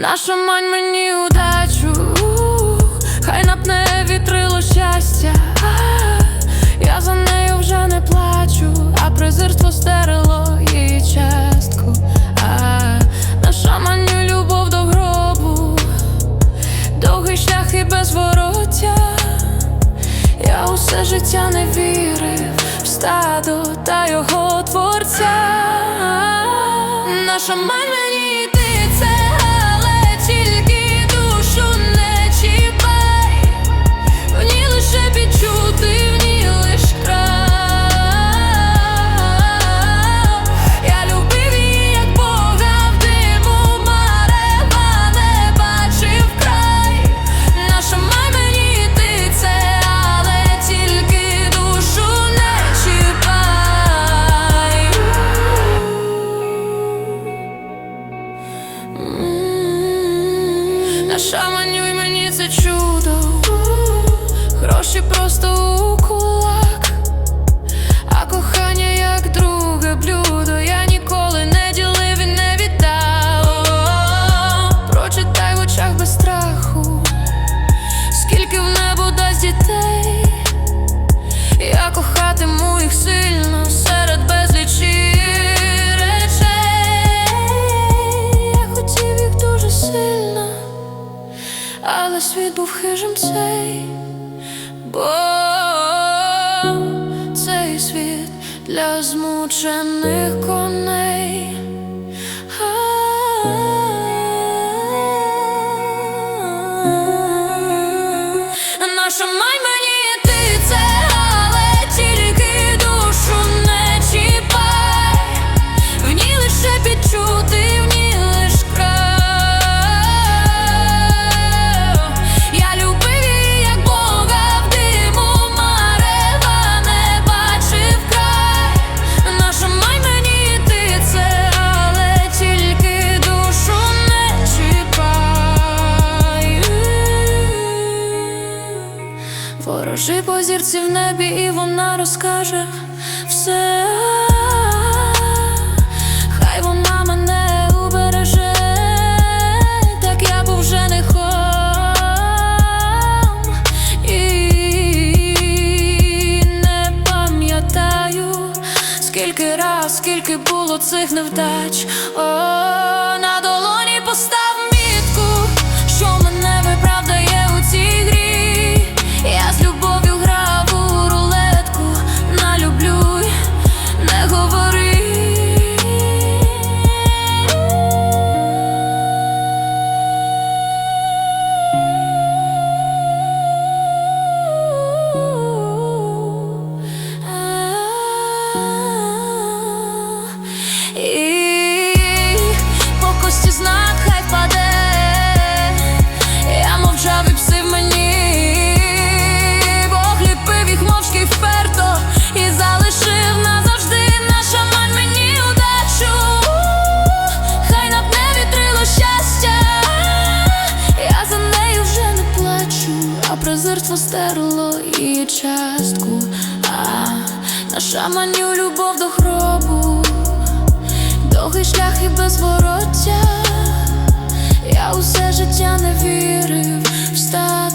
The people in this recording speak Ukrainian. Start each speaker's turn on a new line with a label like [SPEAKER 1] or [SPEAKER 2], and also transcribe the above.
[SPEAKER 1] Наша мань мені удачу, хай напне вітрило щастя. Я за нею вже не плачу, а презирство стерило її частку. Наша маню любов до гробу, довгий шлях і безвороття. Я усе життя не вірив в стадо та його творця. Наша мать чіпай. Наша манюй мені це чудо, гроші світ був хижим цей, бо цей світ для змучених коней. Наша мать зірці в небі, і вона розкаже все. Скільки раз, скільки було цих невдач. О, на долоні презирство стерло її частку, а наша маню любов до гробу. Довгий шлях і безвороття, я усе життя не вірив в стар.